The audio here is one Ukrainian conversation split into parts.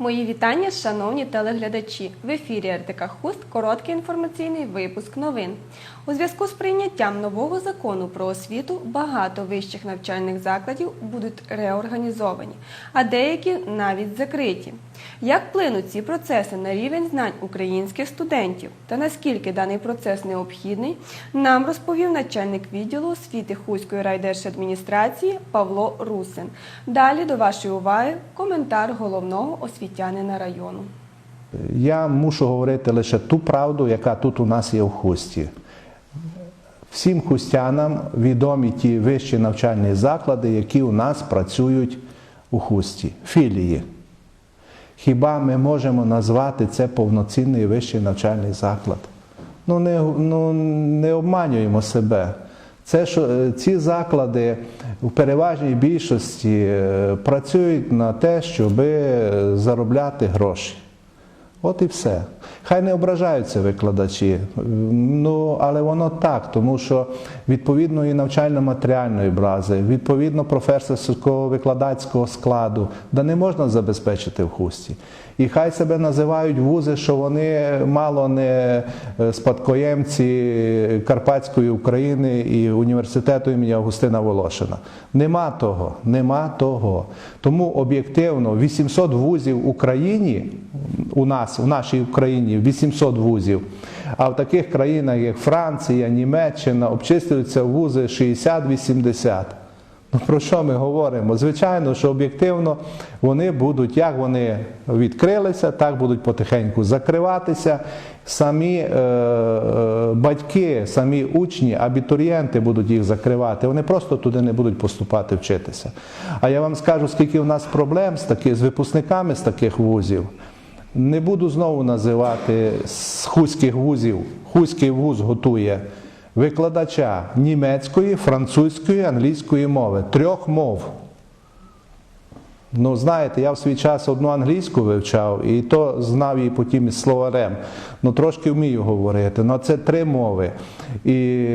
Мої вітання, шановні телеглядачі. В ефірі РТК Хуст короткий інформаційний випуск новин. У зв'язку з прийняттям нового закону про освіту багато вищих навчальних закладів будуть реорганізовані, а деякі навіть закриті. Як вплинуть ці процеси на рівень знань українських студентів та наскільки даний процес необхідний, нам розповів начальник відділу освіти Хуської райдержадміністрації Павло Русин. Далі до вашої уваги коментар головного освітянина району. Я мушу говорити лише ту правду, яка тут у нас є в хусті. Всім хустянам відомі ті вищі навчальні заклади, які у нас працюють у хусті, філії. Хіба ми можемо назвати це повноцінний вищий навчальний заклад? Ну не, ну, не обманюємо себе. Це що е, ці заклади в переважній більшості е, працюють на те, щоб заробляти гроші. От і все. Хай не ображаються викладачі, ну але воно так, тому що відповідної навчально-матеріальної бази, відповідно професорського викладацького складу, да не можна забезпечити в хусті. І хай себе називають вузи, що вони мало не е, спадкоємці Карпатської України і університету імені Августина Волошина. Нема того, нема того. Тому об'єктивно 800 вузів в Україні у нас, в нашій Україні 800 вузів. А в таких країнах, як Франція, Німеччина, обчислюються вузи 60-80. Ну про що ми говоримо? Звичайно, що об'єктивно вони будуть, як вони відкрилися, так будуть потихеньку закриватися. Самі е, е, батьки, самі учні, абітурієнти будуть їх закривати. Вони просто туди не будуть поступати вчитися. А я вам скажу, скільки в нас проблем з, таки, з випускниками з таких вузів. Не буду знову називати з хуських вузів. Хуський вуз готує викладача німецької, французької, англійської мови. Трьох мов. Ну, знаєте, я в свій час одну англійську вивчав, і то знав її потім із словарем. Ну, трошки вмію говорити. Ну, це три мови. І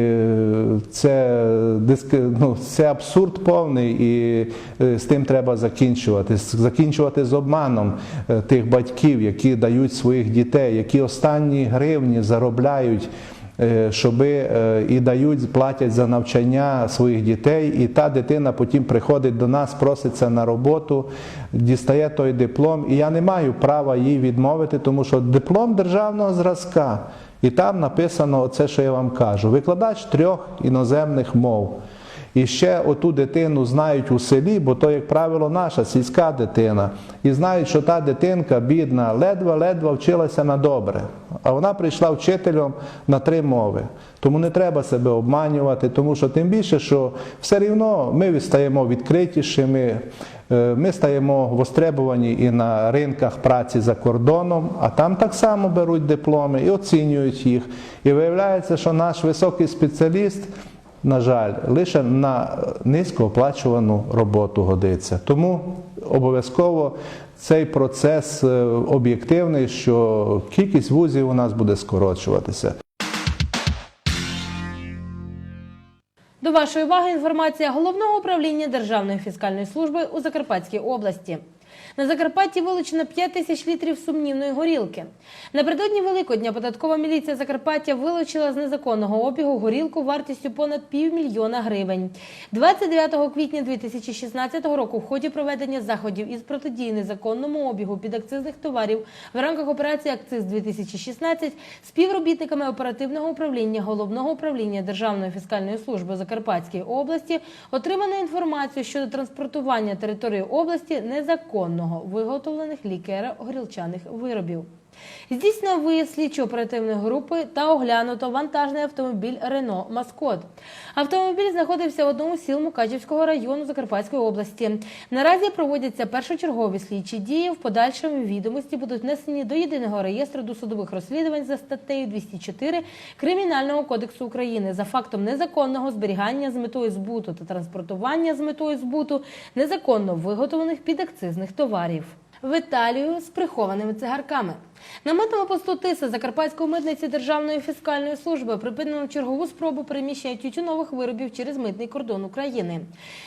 це, диск- ну, це абсурд повний, і е, з тим треба закінчувати. Закінчувати з обманом е, тих батьків, які дають своїх дітей, які останні гривні заробляють е, щоби е, і дають, платять за навчання своїх дітей, і та дитина потім приходить до нас, проситься на роботу, дістає той диплом, і я не маю права їй відмовити, тому що диплом державного зразка. І там написано оце, що я вам кажу: викладач трьох іноземних мов. І ще оту дитину знають у селі, бо то, як правило, наша сільська дитина. І знають, що та дитинка бідна, ледве-ледве вчилася на добре. А вона прийшла вчителем на три мови. Тому не треба себе обманювати, тому що тим більше, що все рівно ми стаємо відкритішими, е, ми стаємо востребовані і на ринках праці за кордоном, а там так само беруть дипломи і оцінюють їх. І виявляється, що наш високий спеціаліст на жаль, лише на низькооплачувану роботу годиться. Тому обов'язково цей процес е, об'єктивний, що кількість вузів у нас буде скорочуватися. До вашої уваги інформація головного управління Державної фіскальної служби у Закарпатській області. На Закарпатті вилучено 5 тисяч літрів сумнівної горілки. Напередодні Великодня податкова міліція Закарпаття вилучила з незаконного обігу горілку вартістю понад півмільйона гривень. 29 квітня 2016 року в ході проведення заходів із протидії незаконному обігу підакцизних товарів в рамках операції Акциз 2016 співробітниками оперативного управління головного управління Державної фіскальної служби Закарпатської області отримано інформацію щодо транспортування території області незаконного виготовлених лікера горілчаних виробів. Здійснено виїзд слідчо-оперативної групи та оглянуто вантажний автомобіль Рено Маскот. Автомобіль знаходився в одному з сіл Мукачівського району Закарпатської області. Наразі проводяться першочергові слідчі дії. В подальшому відомості будуть внесені до єдиного реєстру досудових розслідувань за статтею 204 Кримінального кодексу України за фактом незаконного зберігання з метою збуту та транспортування з метою збуту незаконно виготовлених підакцизних товарів в Італію з прихованими цигарками. На митному посту Тиса Закарпатської митниці Державної фіскальної служби припинено чергову спробу переміщення тютюнових виробів через митний кордон України.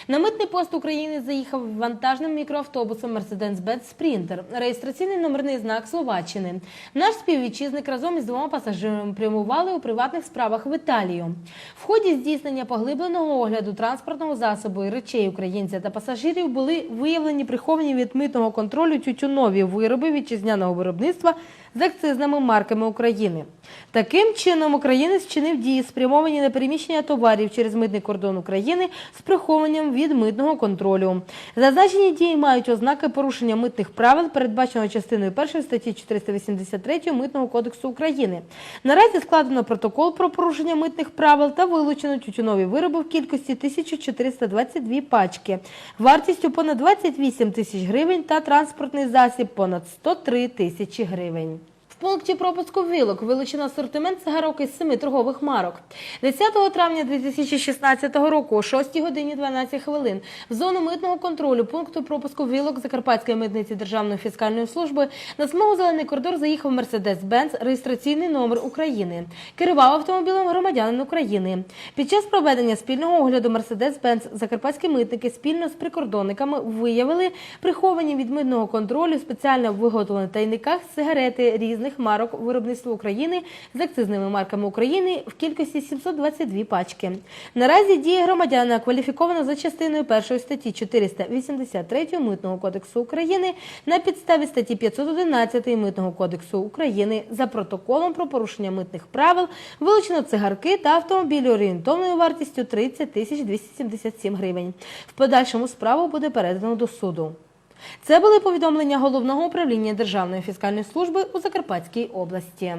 На митний пост України заїхав вантажним мікроавтобусом Mercedes-Benz Sprinter, реєстраційний номерний знак Словаччини. Наш співвітчизник разом із двома пасажирами прямували у приватних справах в Італію. В ході здійснення поглибленого огляду транспортного засобу і речей українця та пасажирів були виявлені приховані від митного контролю тютюнові вироби вітчизняного виробництва з акцизними марками України. Таким чином, українець вчинив дії, спрямовані на переміщення товарів через митний кордон України з прихованням від митного контролю. Зазначені дії мають ознаки порушення митних правил, передбаченого частиною 1 статті 483 Митного кодексу України. Наразі складено протокол про порушення митних правил та вилучено тютюнові вироби в кількості 1422 пачки, вартістю понад 28 тисяч гривень та транспортний засіб понад 103 тисячі гривень. В пункті пропуску вілок вилучено асортимент цигарок із семи торгових марок. 10 травня 2016 року о 6 годині 12 хвилин в зону митного контролю пункту пропуску вілок Закарпатської митниці Державної фіскальної служби на смугу зелений коридор заїхав Mercedes-Benz реєстраційний номер України. Керував автомобілем громадянин України. Під час проведення спільного огляду Mercedes-Benz закарпатські митники спільно з прикордонниками виявили приховані від митного контролю спеціально виготовлені тайниках сигарети різних марок виробництва України з акцизними марками України в кількості 722 пачки. Наразі дії громадянина кваліфіковано за частиною 1 статті 483 Митного кодексу України на підставі статті 511 Митного кодексу України за протоколом про порушення митних правил вилучено цигарки та автомобілі орієнтовною вартістю 30 тисяч 277 гривень. В подальшому справу буде передано до суду. Це були повідомлення головного управління Державної фіскальної служби у Закарпатській області.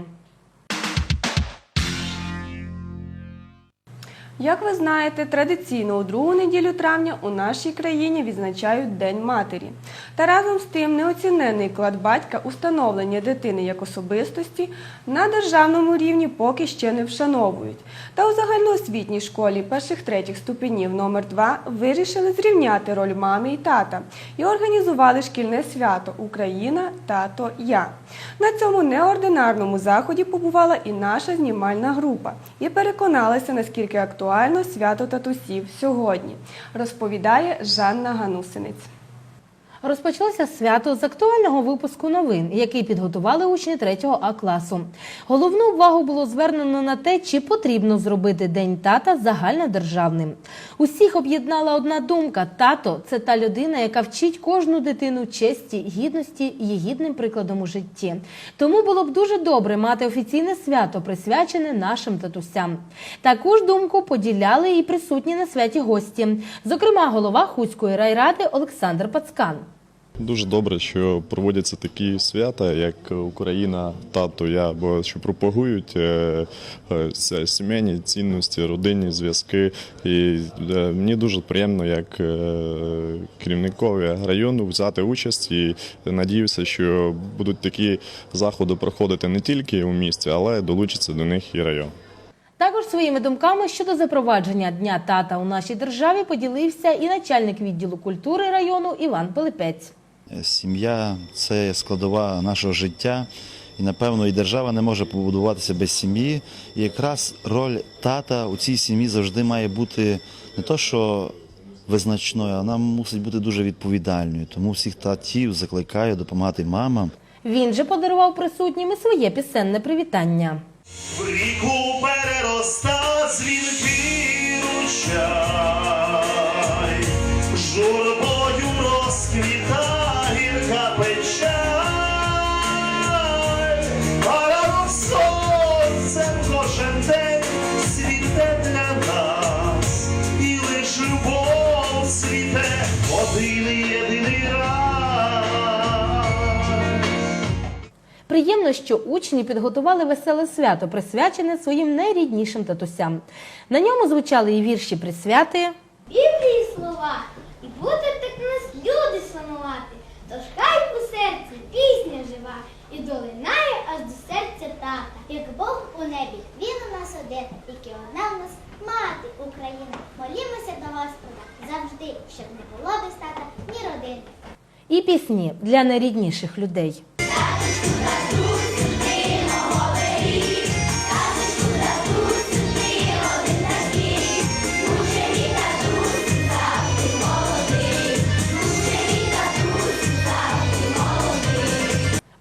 Як ви знаєте, традиційно у другу неділю травня у нашій країні відзначають День матері. Та разом з тим неоцінений вклад батька у становлення дитини як особистості на державному рівні поки ще не вшановують. Та у загальноосвітній школі перших третіх ступенів номер 2 вирішили зрівняти роль мами і тата і організували шкільне свято Україна, тато, я. На цьому неординарному заході побувала і наша знімальна група і переконалася, наскільки актуально свято татусів сьогодні, розповідає Жанна Ганусинець. Розпочалося свято з актуального випуску новин, який підготували учні 3 А класу. Головну увагу було звернено на те, чи потрібно зробити День тата загальнодержавним. Усіх об'єднала одна думка: тато це та людина, яка вчить кожну дитину честі, гідності і гідним прикладом у житті. Тому було б дуже добре мати офіційне свято, присвячене нашим татусям. Таку ж думку поділяли і присутні на святі гості, зокрема голова Хуцької райради Олександр Пацкан. Дуже добре, що проводяться такі свята, як Україна, тато, я, бо що пропагують е, е, сімейні цінності, родинні зв'язки. І е, мені дуже приємно, як керівникові району, взяти участь і надіюся, що будуть такі заходи проходити не тільки у місті, але долучиться до них і район. Також своїми думками щодо запровадження Дня тата у нашій державі поділився і начальник відділу культури району Іван Пилипець. Сім'я це складова нашого життя, і напевно і держава не може побудуватися без сім'ї. І якраз роль тата у цій сім'ї завжди має бути не то, що визначною, а вона мусить бути дуже відповідальною. Тому всіх татів закликаю допомагати мамам. Він же подарував присутнім і своє пісенне привітання. В ріку перероста дзвінкий ручай, Приємно, що учні підготували веселе свято, присвячене своїм найріднішим татусям. На ньому звучали і вірші присвяти. Біблії слова, і будуть так нас люди шанувати. Тож хай у серці пісня жива, і долинає аж до серця тата. Як Бог у небі, він у нас один, і вона у нас мати Україна. Молімося до Господа завжди, щоб не було без тата ні родини. І пісні для найрідніших людей.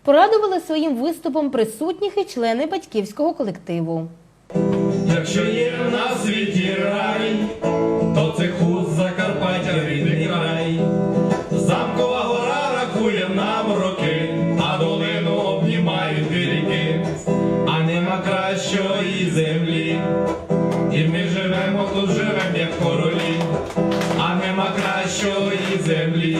Порадували своїм виступом присутніх і члени батьківського колективу. Якщо є на світі рай, то це хуст Закарпаття рідний край. Замкова гора рахує нам роки, а долину обнімають дві ріки, а нема кращої землі. І ми живемо тут, живем як королі, а нема кращої землі.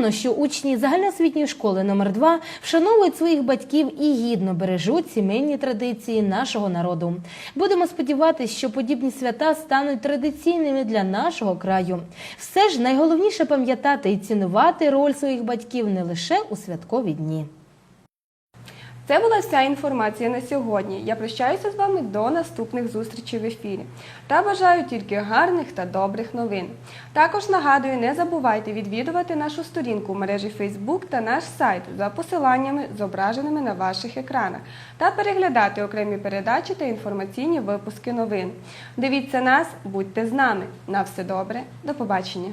Приємно, що учні загальноосвітньої школи номер 2 вшановують своїх батьків і гідно бережуть сімейні традиції нашого народу. Будемо сподіватися, що подібні свята стануть традиційними для нашого краю. Все ж найголовніше пам'ятати і цінувати роль своїх батьків не лише у святкові дні. Це була вся інформація на сьогодні. Я прощаюся з вами до наступних зустрічей в ефірі. Та бажаю тільки гарних та добрих новин. Також нагадую, не забувайте відвідувати нашу сторінку в мережі Facebook та наш сайт за посиланнями, зображеними на ваших екранах, та переглядати окремі передачі та інформаційні випуски новин. Дивіться нас, будьте з нами. На все добре, до побачення.